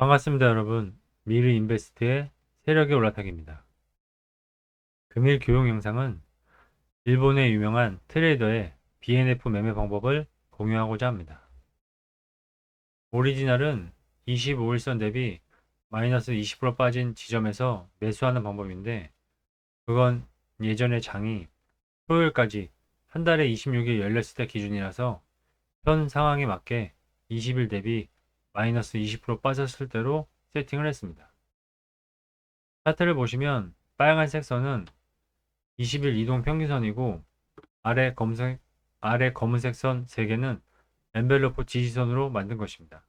반갑습니다, 여러분. 미르 인베스트의 세력의 올라타기입니다. 금일 교육 영상은 일본의 유명한 트레이더의 BNF 매매 방법을 공유하고자 합니다. 오리지널은 25일선 대비 마이너스 20% 빠진 지점에서 매수하는 방법인데 그건 예전의 장이 토요일까지 한 달에 26일 열렸을 때 기준이라서 현 상황에 맞게 20일 대비 마이너스 20% 빠졌을 때로 세팅을 했습니다. 차트를 보시면 빨간색 선은 20일 이동 평균선이고 아래 검색 아래 검은색 선 3개는 엔벨로프 지지선으로 만든 것입니다.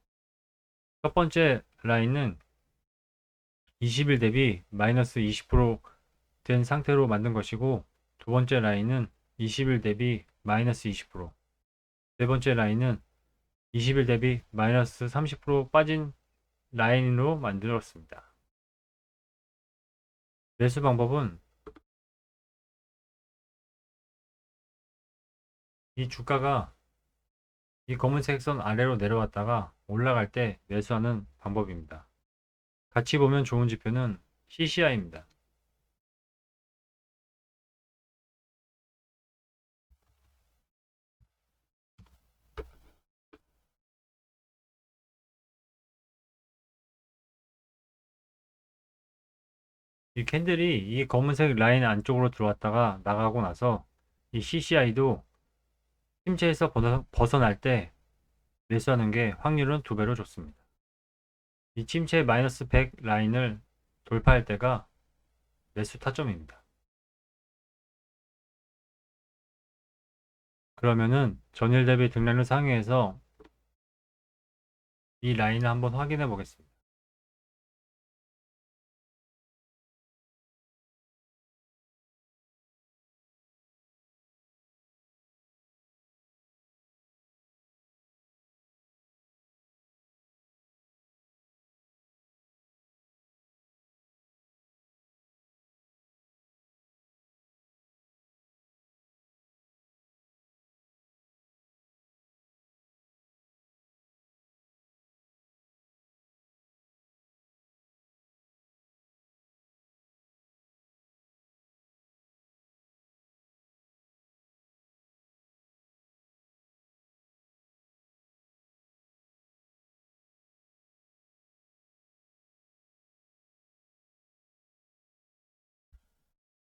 첫 번째 라인은 20일 대비 마이너스 20%된 상태로 만든 것이고 두 번째 라인은 20일 대비 마이너스 20%, 네 번째 라인은 20일 대비 마이너스 30% 빠진 라인으로 만들었습니다. 매수 방법은 이 주가가 이 검은색 선 아래로 내려왔다가 올라갈 때 매수하는 방법입니다. 같이 보면 좋은 지표는 CCI입니다. 이 캔들이 이 검은색 라인 안쪽으로 들어왔다가 나가고 나서 이 CCI도 침체에서 벗어- 벗어날 때 매수하는 게 확률은 두 배로 좋습니다. 이 침체 마이너스 100 라인을 돌파할 때가 매수 타점입니다. 그러면은 전일 대비 등락률 상위에서 이 라인을 한번 확인해 보겠습니다.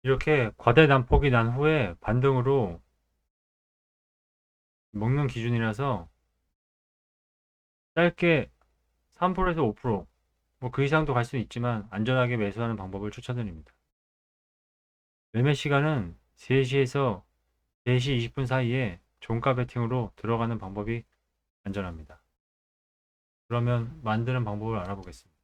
이렇게 과대 난폭이 난 후에 반등으로 먹는 기준이라서 짧게 3%에서 5%뭐 그 이상도 갈 수는 있지만 안전하게 매수하는 방법을 추천드립니다. 매매 시간은 3시에서 4시 20분 사이에 종가 베팅으로 들어가는 방법이 안전합니다. 그러면 만드는 방법을 알아보겠습니다.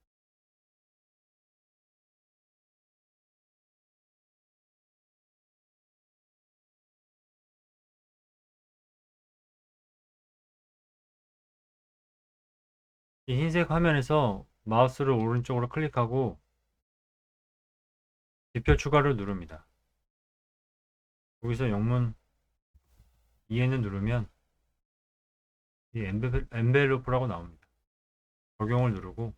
이 흰색 화면에서 마우스를 오른쪽으로 클릭하고 지표 추가를 누릅니다. 여기서 영문 2에는 누르면 이 엔베, 엔벨로프라고 나옵니다. 적용을 누르고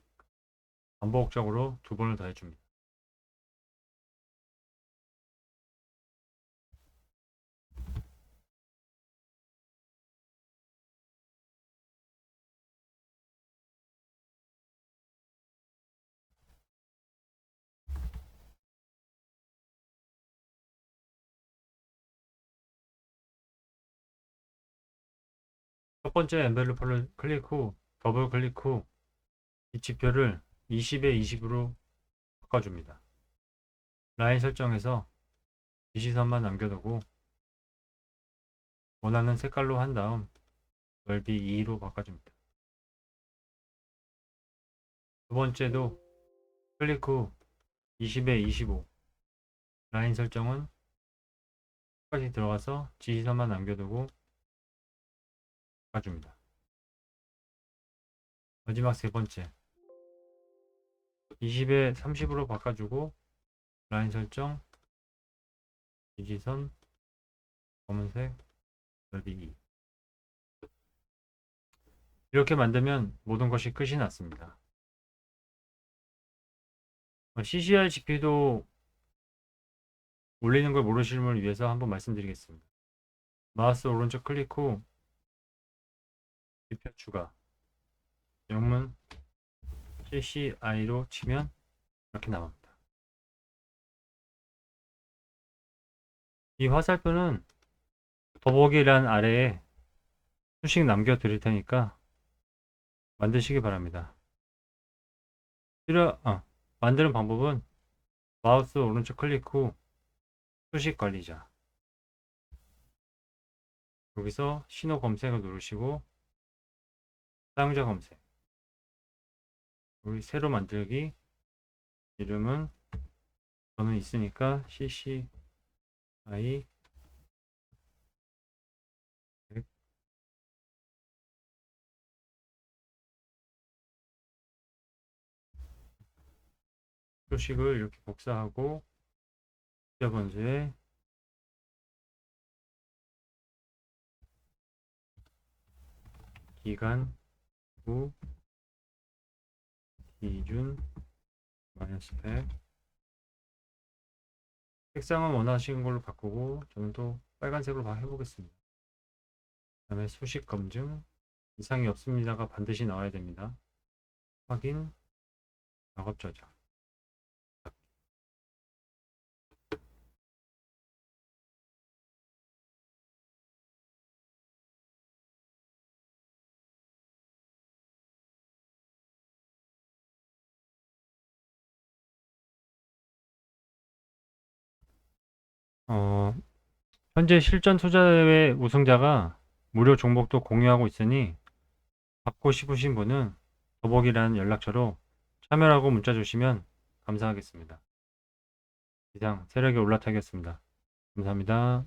반복적으로 두 번을 더 해줍니다. 첫 번째 엔벨로프를 클릭 후 더블 클릭 후 이 지표를 20에 20으로 바꿔줍니다. 라인 설정에서 지시선만 남겨두고 원하는 색깔로 한 다음 넓이 2로 바꿔줍니다. 두 번째도 클릭 후 20에 25 라인 설정은 끝까지 들어가서 지시선만 남겨두고 줍니다. 마지막 세 번째 20에 30으로 바꿔주고 라인 설정 지지선 검은색 넓이 2 이렇게 만들면 모든 것이 끝이 났습니다. CCR GP도 올리는 걸 모르시는 분을 위해서 한번 말씀드리겠습니다. 마우스 오른쪽 클릭 후 지표 추가 영문 CCI로 치면 이렇게 나옵니다. 이 화살표는 더보기란 아래에 수식 남겨 드릴 테니까 만드시기 바랍니다. 필요, 어, 만드는 방법은 마우스 오른쪽 클릭 후 수식 관리자 여기서 신호 검색을 누르시고 사용자 검색. 여기 새로 만들기 이름은 저는 있으니까 CCI 표식을 이렇게 복사하고 숫자 번수에 기간 후 기준 마이너스 100 색상은 원하시는 걸로 바꾸고 저는 또 빨간색으로 바- 해보겠습니다. 그 다음에 수식 검증 이상이 없습니다가 반드시 나와야 됩니다. 확인 작업 저장 어, 현재 실전 투자대회 우승자가 무료 종목도 공유하고 있으니 받고 싶으신 분은 더보기란 연락처로 참여라고 문자 주시면 감사하겠습니다. 이상 세력의 올라타기였습니다. 감사합니다.